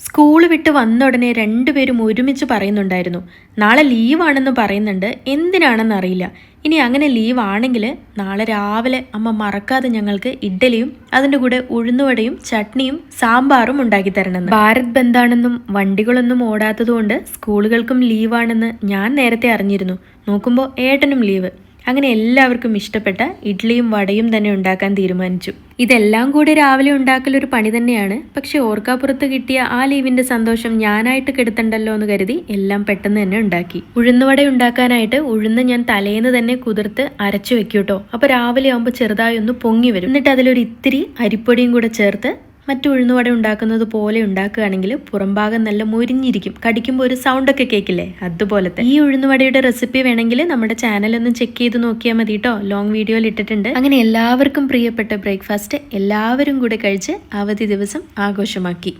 School വിട്ട് വന്ന ഉടനെ രണ്ടുപേരും ഒരുമിച്ച് പറയുന്നുണ്ടായിരുന്നു നാളെ ലീവാണെന്ന് പറയുന്നുണ്ട് എന്തിനാണെന്ന് അറിയില്ല. ഇനി അങ്ങനെ ലീവാണെങ്കിൽ നാളെ രാവിലെ അമ്മ മറക്കാതെ ഞങ്ങൾക്ക് ഇഡ്ഡലിയും അതിന്റെ കൂടെ ഉഴുന്നുവടയും ചട്നിയും സാമ്പാറും ഉണ്ടാക്കി തരണമെന്ന്. ഭാരത് ബന്ധാണെന്നും വണ്ടികളൊന്നും ഓടാത്തതുകൊണ്ട് സ്കൂളുകൾക്കും ലീവാണെന്ന് ഞാൻ നേരത്തെ അറിഞ്ഞിരുന്നു. നോക്കുമ്പോൾ ഏട്ടനും ലീവ്. അങ്ങനെ എല്ലാവർക്കും ഇഷ്ടപ്പെട്ട ഇഡ്ഡലിയും വടയും തന്നെ ഉണ്ടാക്കാൻ തീരുമാനിച്ചു. ഇതെല്ലാം കൂടെ രാവിലെ ഉണ്ടാക്കൽ ഒരു പണി തന്നെയാണ്. പക്ഷെ ഓർക്കാപ്പുറത്ത് കിട്ടിയ ആ ലീവിന്റെ സന്തോഷം ഞാനായിട്ട് കെടുത്തണ്ടല്ലോ എന്ന് കരുതി എല്ലാം പെട്ടെന്ന് തന്നെ ഉണ്ടാക്കി. ഉഴുന്നുവട ഉണ്ടാക്കാനായിട്ട് ഉഴുന്ന് ഞാൻ തലേന്ന് തന്നെ കുതിർത്ത് അരച്ചു വെക്കൂട്ടോ. അപ്പോൾ രാവിലെ ആകുമ്പോൾ ചെറുതായി ഒന്ന് പൊങ്ങി വരും. എന്നിട്ട് അതിലൊരു ഇത്തിരി അരിപ്പൊടിയും കൂടെ ചേർത്ത് മറ്റു ഉഴുന്നുവട ഉണ്ടാക്കുന്നത് പോലെ ഉണ്ടാക്കുകയാണെങ്കിൽ പുറംഭാഗം നല്ല മുരിഞ്ഞിരിക്കും. കടിക്കുമ്പോൾ ഒരു സൗണ്ട് ഒക്കെ കേൾക്കില്ലേ അതുപോലത്തെ. ഈ ഉഴുന്നുവടയുടെ റെസിപ്പി വേണമെങ്കിൽ നമ്മുടെ ചാനൽ ഒന്ന് ചെക്ക് ചെയ്ത് നോക്കിയാൽ മതി കേട്ടോ ലോങ് വീഡിയോയിൽ ഇട്ടിട്ടുണ്ട്. അങ്ങനെ എല്ലാവർക്കും പ്രിയപ്പെട്ട ബ്രേക്ക്ഫാസ്റ്റ് എല്ലാവരും കൂടെ കഴിച്ച് അവധി ദിവസം ആഘോഷമാക്കി.